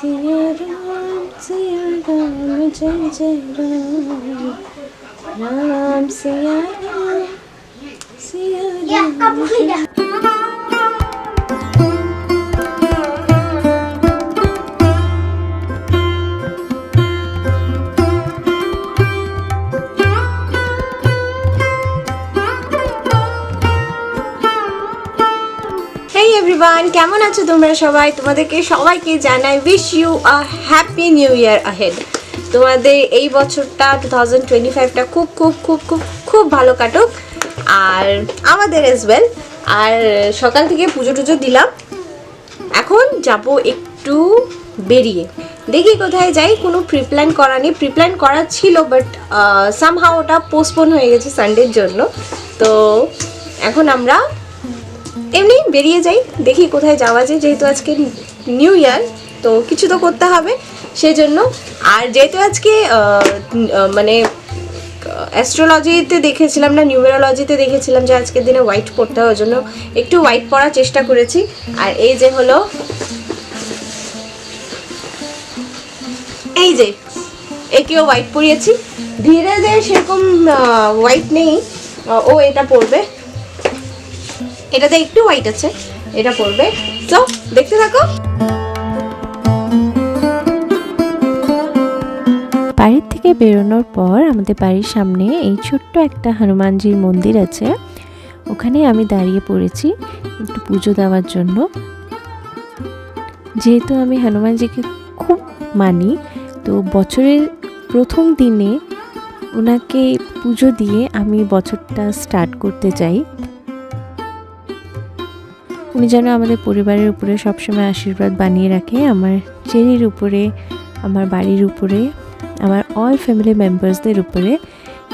सिया राम सिया राम जय जय राम राम सिया राम सिया राम Everyone কেমন আছো তোমরা সবাই? তোমাদেরকে সবাইকে জানাই wish you a happy new year ahead তোমাদের এই বছরটা টু থাউজেন্ড টোয়েন্টি ফাইভটা খুব খুব খুব খুব খুব ভালো কাটুক। আর আমাদের এস ওয়েল আর সকাল থেকে পুজো টুজো দিলাম। এখন যাব একটু বেরিয়ে। দেখি কোথায় যাই, কোনো প্রিপ্ল্যান করা নেই। প্রিপ্ল্যান করা ছিল বাট সামহাও ওটা পোস্টপোন হয়ে গেছে সানডের জন্য। তো এখন আমরা এমনি বেরিয়ে যাই, দেখি কোথায় যাওয়া যায়, যেহেতু আজকে নিউ ইয়ার তো কিছু তো করতে হবে। সেই জন্য আর যেহেতু আজকে মানে অ্যাস্ট্রোলজিতে দেখেছিলাম না নিউমেরোলজিতে দেখেছিলাম যে আজকের দিনে হোয়াইট পরতে হয় জন্য একটু হোয়াইট পরার চেষ্টা করেছি। আর এই যে হলো, এই যে, একেও হোয়াইট পরিয়েছি। ধীরেজের সেরকম হোয়াইট নেই ও এটা পরবে এটাতে একটু হোয়াইট আছে, এটা পড়বে তো দেখতে থাকো। বাড়ির থেকে বেরোনোর পর আমাদের বাড়ির সামনে এই ছোট্ট একটা হনুমানজির মন্দির আছে। ওখানে আমি দাঁড়িয়ে পড়েছি একটু পুজো দেওয়ার জন্য। যেহেতু আমি হনুমানজিকে খুব মানি, তো বছরের প্রথম দিনে ওনাকে পুজো দিয়ে আমি বছরটা স্টার্ট করতে চাই। উনি যেন আমাদের পরিবারের উপরে সবসময় আশীর্বাদ বানিয়ে রাখে, আমার চেরির উপরে, আমার বাড়ির উপরে, আমার অল ফ্যামিলি মেম্বার্সদের উপরে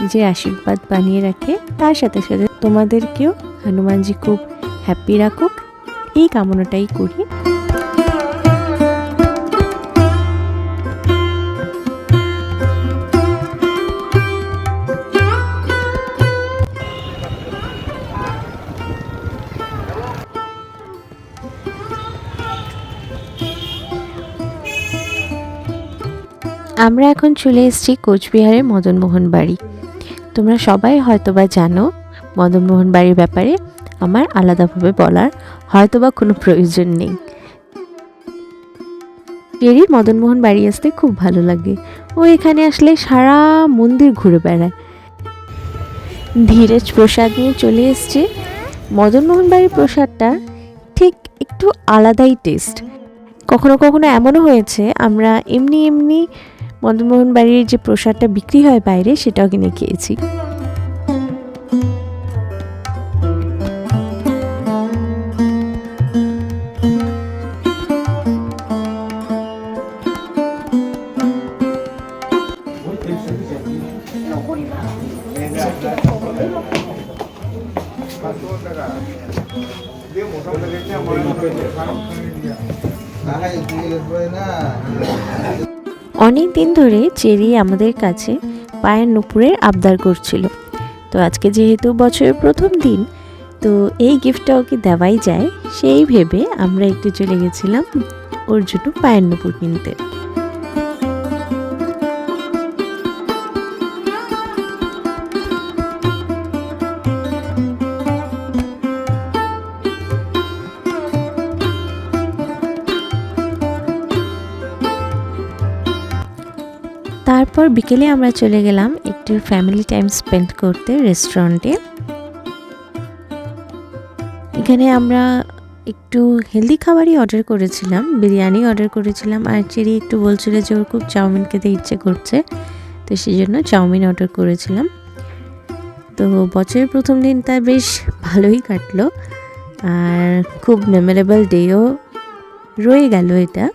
যে আশীর্বাদ বানিয়ে রাখে, তার সাথে সাথে তোমাদেরকেও হনুমানজি খুব হ্যাপি রাখুক। এই কামনাটাই করি। আমরা এখন চলে এসেছি কোচবিহারের মদনমোহন বাড়ি। তোমরা সবাই হয়তোবা জানো মদনমোহন বাড়ির ব্যাপারে আমার আলাদাভাবে বলার হয়তোবা কোনো প্রয়োজন নেই। টেরির মদনমোহন বাড়ি আসতে খুব ভালো লাগে। ও এখানে আসলে সারা মন্দির ঘুরে বেড়ায়। ধীরজ প্রসাদ নিয়ে চলে এসছে। মদনমোহন বাড়ির প্রসাদটা ঠিক একটু আলাদাই টেস্ট কখনো কখনো এমনও হয়েছে, আমরা এমনি এমনি মদনমোহন বাড়ির যে প্রসাদটা বিক্রি হয় বাইরে সেটাও কিনে খেয়েছি। অনেক দিন ধরে চেরি আমাদের কাছে পায়ের নুপুরের আবদার করছিল। তো আজকে যেহেতু বছরের প্রথম দিন, তো এই গিফটটা ওকে দেওয়াই যায় সেই ভেবে আমরা একটু চলে গেছিলাম ওর জন্য পায়ের নুপুর কিনতে। তারপর বিকেলে আমরা চলে গেলাম একটু ফ্যামিলি টাইম স্পেন্ড করতে রেস্টুরেন্টে এখানে আমরা একটু হেলদি খাবারই অর্ডার করেছিলাম, বিরিয়ানি অর্ডার করেছিলাম, আর চেরি একটু বলছিল যে ওর খুব চাউমিন খেতে ইচ্ছে করছে, তো সেই জন্য চাউমিন অর্ডার করেছিলাম। তো বছরের প্রথম দিন তার বেশ ভালোই কাটলো, আর খুব মেমোরেবল ডেও রয়ে গেল এটা।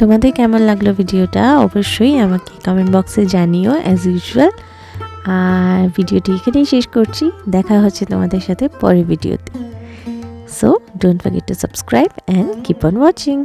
তোমাদের কেমন লাগল ভিডিওটা? অবশ্যই আমাকে কমেন্ট বক্সে জানিও অ্যাজ ইউজুয়াল আর ভিডিওটি এখানেই শেষ করছি। দেখা হচ্ছে তোমাদের সাথে পরের ভিডিওতে। So don't forget to subscribe and keep on watching.